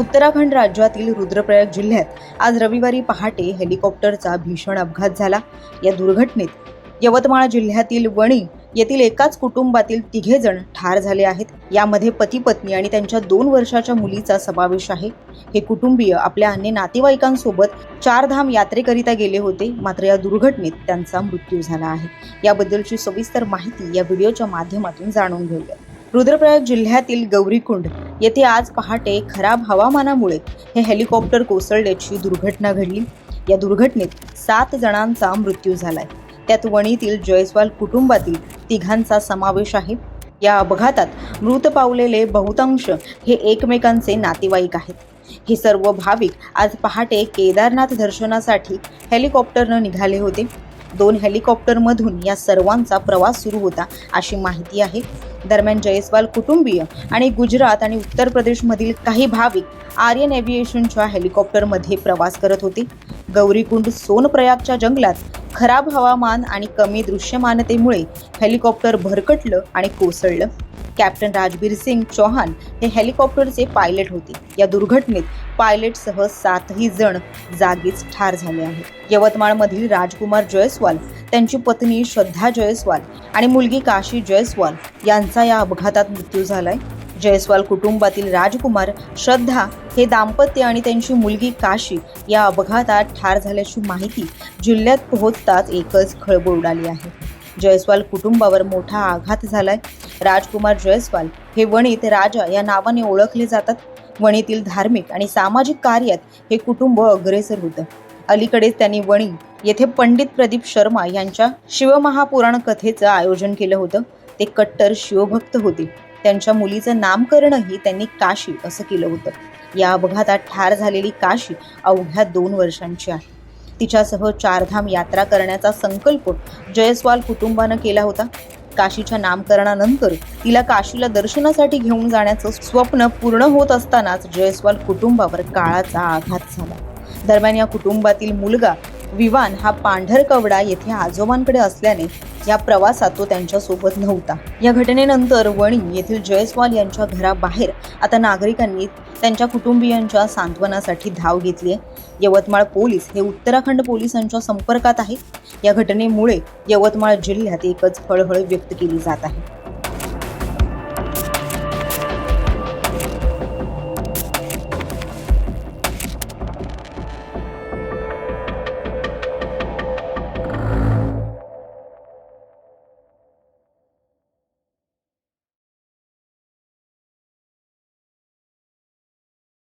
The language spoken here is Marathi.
उत्तराखंड राज्यातील रुद्रप्रयाग जिल्ह्यात आज रविवारी पहाटे हेलिकॉप्टरचा भीषण अपघात झाला. या दुर्घटनेत यवतमाळ जिल्ह्यातील वणी येथील एकाच कुटुंबातील तिघे जण ठार झाले आहेत. यामध्ये पती पत्नी आणि त्यांच्या दोन वर्षाच्या मुलीचा समावेश आहे. हे कुटुंबीय आपल्या अन्य नातेवाईकांसोबत चारधाम यात्रेकरिता गेले होते. मात्र या दुर्घटनेत त्यांचा मृत्यू झाला आहे. याबद्दलची सविस्तर माहिती या व्हिडिओच्या माध्यमातून जाणून घेऊया. रुद्रप्रयाग जिल्ह्यातील गौरीकुंड येथे आज पहाटे खराब हवामानामुळे हे हेलिकॉप्टर कोसळल्याची दुर्घटना घडली. या दुर्घटनेत सात जणांचा मृत्यू झालाय. त्यात वणीतील जयस्वाल कुटुंबातील तिघांचा समावेश आहे. या अपघातात मृत पावलेले बहुतांश हे एकमेकांचे नातेवाईक आहेत. हे सर्व भाविक आज पहाटे केदारनाथ दर्शनासाठी हेलिकॉप्टरनं निघाले होते. दोन हेलिकॉप्टरमधून या सर्वांचा प्रवास सुरू होता अशी माहिती आहे. दरम्यान जयस्वाल कुटुंबीय आणि गुजरात आणि उत्तर प्रदेशमधील काही भाविक आर्यन एव्हिएशनच्या हेलिकॉप्टरमध्ये प्रवास करत होते. गौरीकुंड सोनप्रयागच्या जंगलात खराब हवामान आणि कमी दृश्यमानतेमुळे हेलिकॉप्टर भरकटलं आणि कोसळलं. कॅप्टन राजबीर सिंग चौहान हे हेलिकॉप्टरचे पायलट होते. या दुर्घटनेत पायलटसह सातही जण जागीच ठार झाले आहेत. यवतमाळमधील राजकुमार जयस्वाल त्यांची पत्नी श्रद्धा जयस्वाल आणि मुलगी काशी जयस्वाल यांचा या अपघातात मृत्यू झालाय. जयस्वाल कुटुंबातील राजकुमार श्रद्धा हे दाम्पत्य आणि त्यांची मुलगी काशी या अपघातात ठार झाल्याची माहिती जिल्ह्यात पोहोचताच एकच खळबळ उडाली आहे. जयस्वाल कुटुंबावर मोठा आघात झालाय. राजकुमार जयस्वाल हे वणीत राजा या नावाने ओळखले जातात. वणीतील धार्मिक आणि सामाजिक कार्यात हे कुटुंब अग्रेसर होतं. अलीकडेच त्यांनी वणी येथे पंडित प्रदीप शर्मा यांच्या शिवमहापुराण कथेचं आयोजन केलं होतं. ते कट्टर शिवभक्त होते. त्यांच्या मुलीचं नामकरणही त्यांनी काशी असं केलं होतं. या अपघातात ठार झालेली काशी अवघ्या दोन वर्षांची आहे. तिच्यासह चारधाम यात्रा करण्याचा संकल्प जयस्वाल कुटुंबानं केला होता. काशीच्या नामकरणानंतर तिला काशीला दर्शनासाठी घेऊन जाण्याचं स्वप्न पूर्ण होत असतानाच जयस्वाल कुटुंबावर काळाचा आघात झाला. दरम्यान या कुटुंबातील मुलगा विवान हा पांढरकवडा येथे आजोबांकडे असल्याने या प्रवासात तो त्यांच्यासोबत नव्हता. या घटनेनंतर वणी येथील जयस्वाल यांच्या घराबाहेर आता नागरिकांनी त्यांच्या कुटुंबियांच्या सांत्वनासाठी धाव घेतली आहे. यवतमाळ पोलीस हे उत्तराखंड पोलिसांच्या संपर्कात आहे. या घटनेमुळे यवतमाळ जिल्ह्यात एकच हळहळ व्यक्त केली जात आहे.